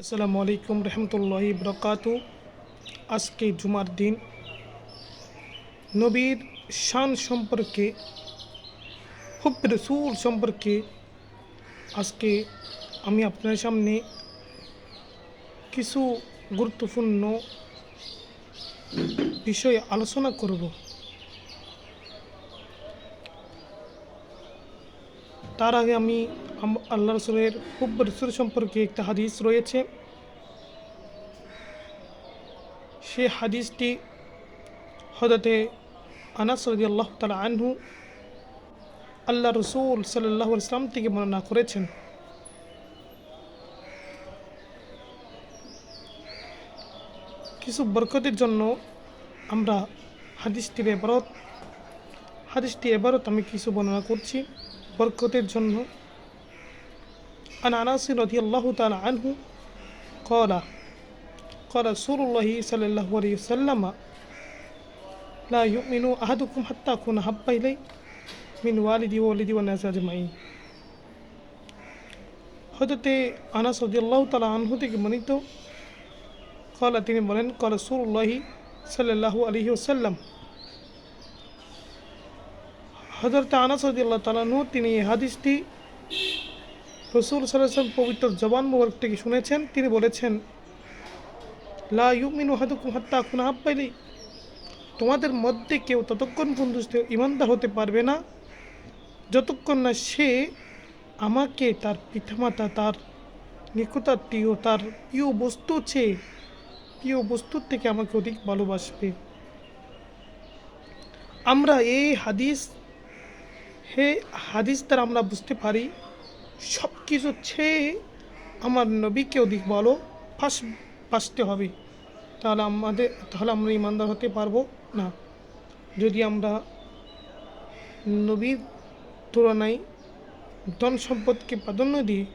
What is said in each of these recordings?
আসসালামু আলাইকুম রহমতুল্লাহ বরকাত। আজকে জুমার দিন। নবীর শান সম্পর্কে হুব রসুল সম্পর্কে আজকে আমি আপনার সামনে কিছু গুরুত্বপূর্ণ বিষয়ে আলোচনা করব। তার আগে আম- আল্লাহ রসুলের হুব রসুল সম্পর্কে একটা হাদিস রয়েছে। সে হাদিসটি হজরতে আনাস আল্লাহ তালা আনহু আল্লাহ রসুল সাল্লাহ ইসলাম থেকে বর্ণনা করেছেন। কিছু বরকতের জন্য আমরা হাদিসটির এবারত হাদিসটি এবারত আমি কিছু বর্ণনা করছি। বরকতের জন্য عن انس رضي الله تعالى عنه قال قال رسول الله صلى الله عليه وسلم لا يؤمن احدكم حتى اكون احب اليه من والدي وولدي والناس اجمعين হজরতে আনাস রদিয়াল্লাহ তালা আনহু থেকে বর্ণিত কলা তিনি বলেন কলা সুরুল্লাহি সাল্লাহু আলহি ওসাল্লাম হজরতে আনাস রদিয়াল্লাহ তালানহু তিনি এই হাদিসটি রসুল সাল্লাম পবিত্র জবান মোবারক থেকে শুনেছেন? তিনি বলেছেন, লা ইউমিনু হাদুকুম হাত্তা খুনা হাব্বাইলি তোমাদের মধ্যে কেউ ততক্ষণ পর্যন্ত ইমানদার হতে পারবে না, যতক্ষণ না সে আমাকে তার পিতামাতা, তার নিকটাত্মীয়, তার প্রিয় বস্তু চেয়ে, প্রিয় বস্তুর থেকে আমাকে অধিক ভালোবাসবে। আমরা এই হাদিস, হে হাদিস দ্বারা আমরা বুঝতে পারি সব কিছু ছেয়ে আমার নবীকে অধিক ভালো ফাঁস বাঁচতে হবে। তাহলে আমাদের তাহলে আমরা ইমানদার হতে পারব না। যদি আমরা নবীর তুলনায় ধন সম্পদকে প্রাধান্য দিই,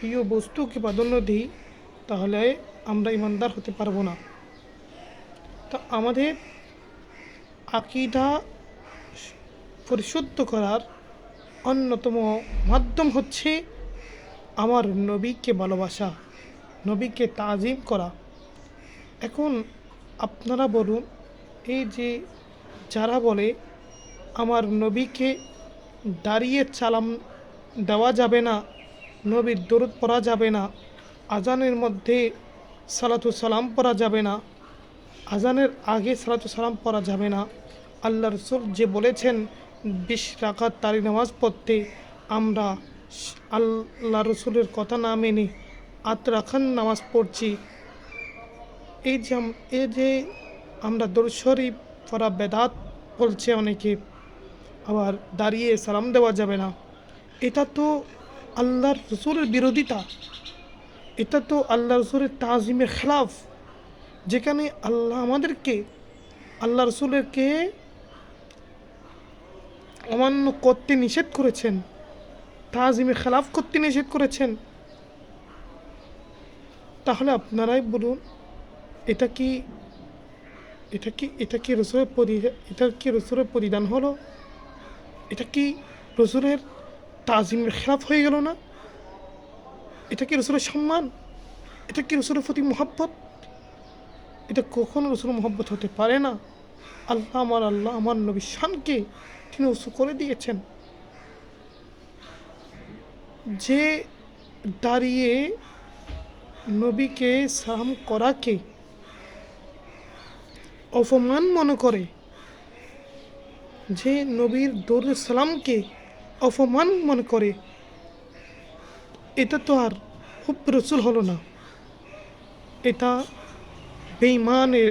প্রিয় বস্তুকে প্রাধান্য দিই, তাহলে আমরা ইমানদার হতে পারব না। তা আমাদের আকিদা পরিশুদ্ধ করার অন্যতম মাধ্যম হচ্ছে আমার নবীকে ভালোবাসা, নবীকে তাজিম করা। এখন আপনারা বলুন, এই যে যারা বলে আমার নবীকে দাঁড়িয়ে চালাম দেওয়া যাবে না, নবীর দরুদ পড়া যাবে না, আজানের মধ্যে সালাতু সালাম পড়া যাবে না, আজানের আগে সালাতু সালাম পড়া যাবে না, আল্লাহ রসুল যে বলেছেন বিশ রাকাত তারি নামাজ পড়তে আমরা আল্লাহ রসুলের কথা না মেনে আত রাখান নামাজ পড়ছি। এই যে এই যে আমরা দরশরী পড়া বেদাত বলছে অনেকে, আবার দাঁড়িয়ে সালাম দেওয়া যাবে না। এটা তো আল্লাহর রসুলের বিরোধিতা। এটা তো আল্লাহ রসুলের তাজিমের খেলাফ। যেখানে আল্লাহ আমাদেরকে, আল্লাহ রসুলেরকে অমান্য করতে নিষেধ করেছেন। তাজিমে খেলাফ করতে নিষেধ করেছেন। তাহলে আপনারাই বলুন, এটা কি এটা কি এটা কি রসুলের পরি- এটা কি রসুলের পরিধান হলো? এটা কি রসুলের তাজিমের খেলাফ হয়ে গেল না? এটা কি রসুলের সম্মান? এটা কি রসুলের প্রতি মোহাব্বত? এটা কখনো রসুল মোহাব্বত হতে পারে না? আল্লাহ আমার আল্লাহ, আমার নবী শানকে তিনি উঁচু করে দিয়েছেন। যে দাঁড়িয়ে নবীকে সালাম করাকে অপমান মনে করে, যে নবীর দরুদ সালামকে অপমান মনে করে, এটা তো আর খুব রসুল হলো না। এটা বেঈমানের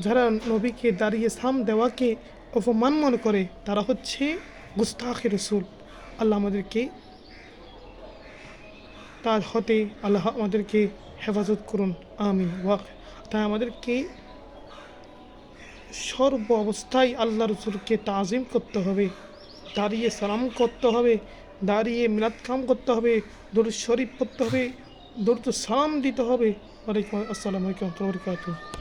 যারা নবীকে দাঁড়িয়ে সাম দেওয়াকে অপমান মনে করে, তারা হচ্ছে গুস্তাখে রসুল। আল্লাহ আমাদেরকে তার হতে আল্লাহ আমাদেরকে হেফাজত করুন। আমিন। ওয়াক। তাই আমাদেরকে সর্ব অবস্থায় আল্লাহ রসুলকে তাজিম করতে হবে, দাঁড়িয়ে সালাম করতে হবে, দাঁড়িয়ে মিলাদ কাম করতে হবে, দরুদ শরীফ পড়তে হবে, দরুদ সালাম দিতে হবে। ওয়ালাইকুম আসসালামু। আলাইকুম বারাকাতুহু।